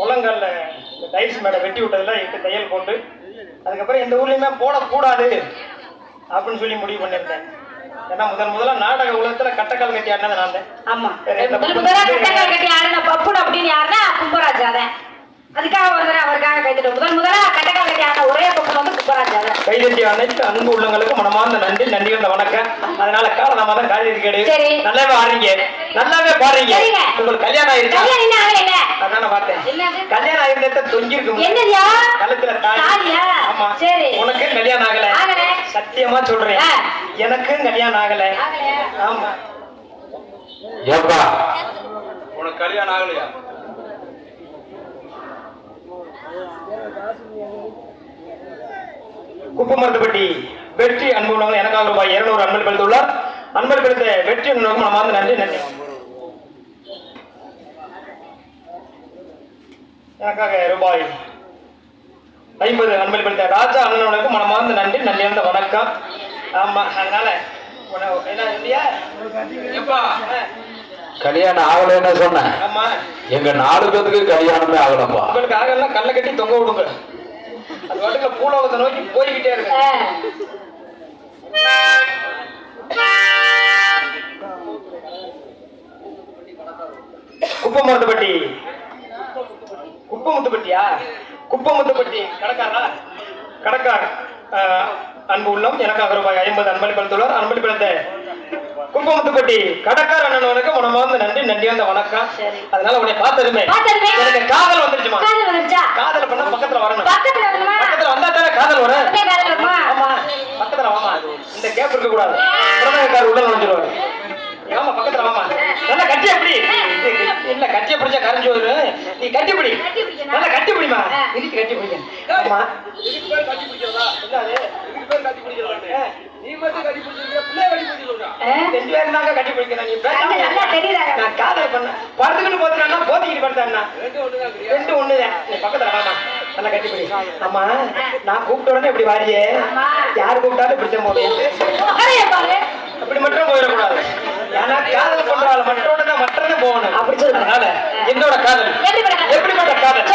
முழங்கல்ல இந்த டைல்ஸ் மேல வெட்டி விட்டதுல எட்டு தையல் போட்டு அதுக்கப்புறம் எந்த ஊர்லயுமே போடக்கூடாது அப்படின்னு சொல்லி முடிவு பண்ணியிருந்தேன். ஏன்னா முதல் முதல்ல நாடக உலகத்துல கட்டக்கால் கட்டி ஆடினது நான் தான். ஆமா. வந்து- கட்டக்கால் கட்டி ஆடின பப்புன் அப்படின்னு யாருன்னா கும்பராஜ் அதான் அதுக்காக தடவை அவருக்காக கைத்திட்டோம் முதல் முதலா கட்டக்கால் கட்டி ஆடின ஒரே பப்புன் வந்து கும்பராஜ் அதான் கைதட்டி அனைத்து அன்பு உள்ளங்களுக்கு மனமார்ந்த நன்றி நன்றி வந்த வணக்கம். அதனால தான் காலி சரி. நல்லாவே ஆடுறீங்க. நல்லாவே பாடுறீங்க. உங்களுக்கு கல்யாணம் கல்யாணம் தொங்கி இருக்கு என்னதியா கழுத்துல தாலி தாலியா? ஆமா. சரி. உனக்கு கல்யாணம் ஆகல. ஆகல. சத்தியமா சொல்றேன். எனக்கும் கல்யாணம் ஆகல? ஆமா. ஏப்பா. உனக்கு கல்யாணம் ஆகலையா? குப்பமரத்துப்பட்டி வெற்றி அன்பு எனக்காக ரூபாய் இருநூறு அன்பல் பெருத்துள்ளார் அன்பல் பெருத்த வெற்றி அன்புள்ளவங்க மனமார்ந்த நன்றி நன்றி. எனக்காக ரூபாய் ஐம்பது அன்பல் பெருத்த ராஜா அண்ணனுக்கு மனமார்ந்த நன்றி நன்றி வந்த வணக்கம். ஆமா அதனால என்ன இல்லையா எப்பா? கல்யாணம் ஆகலைன்னு சொன்னேன். ஆமா. எங்க நாலு பேத்துக்கு கல்யாணமே ஆகலப்பா. உங்களுக்கு ஆகலாம் கல்லை கட்டி தொங்க விடுங்க. அது வாட்டுல பூலோகத்தை நோக்கி போய்கிட்டே இருக்கு. குப்பமுத்துப்பட்டியா? குப்பமுத்துப்பட்டி. கடைக்காரா கடைக்கார் ஆஹ், அன்பு உள்ளம் எனக்காக ரூபாய் ஐம்பது அன்பளிப்படுத்துள்ளார் அன்பளிப்படுத்த குப்பமுத்துப்பட்டி. கடற்கார அண்ணனுக்கு மனமார்ந்த நன்றி நன்றி வந்த வணக்கம். அதனால உன்னை பார்த்ததுமே? எனக்கு காதல் வந்துருச்சுமா? காதல் பண்ணா பக்கத்துல வரணும். பக்கத்துல வந்தா தானே காதல் வரும்? ஆமா. பக்கத்துல வாமா. இந்த கேப் இருக்க கூடாது உடனேக்கார் உள்ள நுழைஞ்சிருவாரு. பிடிச்சா கரைஞ்சு வரும் நீ கட்டி பிடி கட்டி பிடிக்கணும். நல்லா கட்டி பிடிமா ஆ. இதுக்கு கட்டி பிடிக்க ஆமா. நீ மட்டும் கட்டி பிடிச்சிருக்க பிள்ளை கட்டி பிடிச்சிருக்கா? ரெண்டு பேரும் தாங்க கட்டி பிடிக்கிறேன் நீ நல்லா. நான் காதல் பண்ண படுத்துக்கிட்டு போத்துறான்னா போத்திக்கிட்டு ரெண்டு ஒண்ணுதான்? ரெண்டு ஒண்ணுதான். நீ பக்கத்துல வாமா நல்லா கட்டி பிடி ஆமா நான் கூப்பிட்ட உடனே இப்படி வாரியே. யார் கூப்பிட்டாலும் முகரைய பாரு. அப்படி மட்டும் போயிடக்கூடாது. ஏன்னா காதல் பண்றாள் மற்றதே போகணும் அப்படி சொல்லுங்க. என்னோட காதல்? எப்படிப்பட்ட காதல்?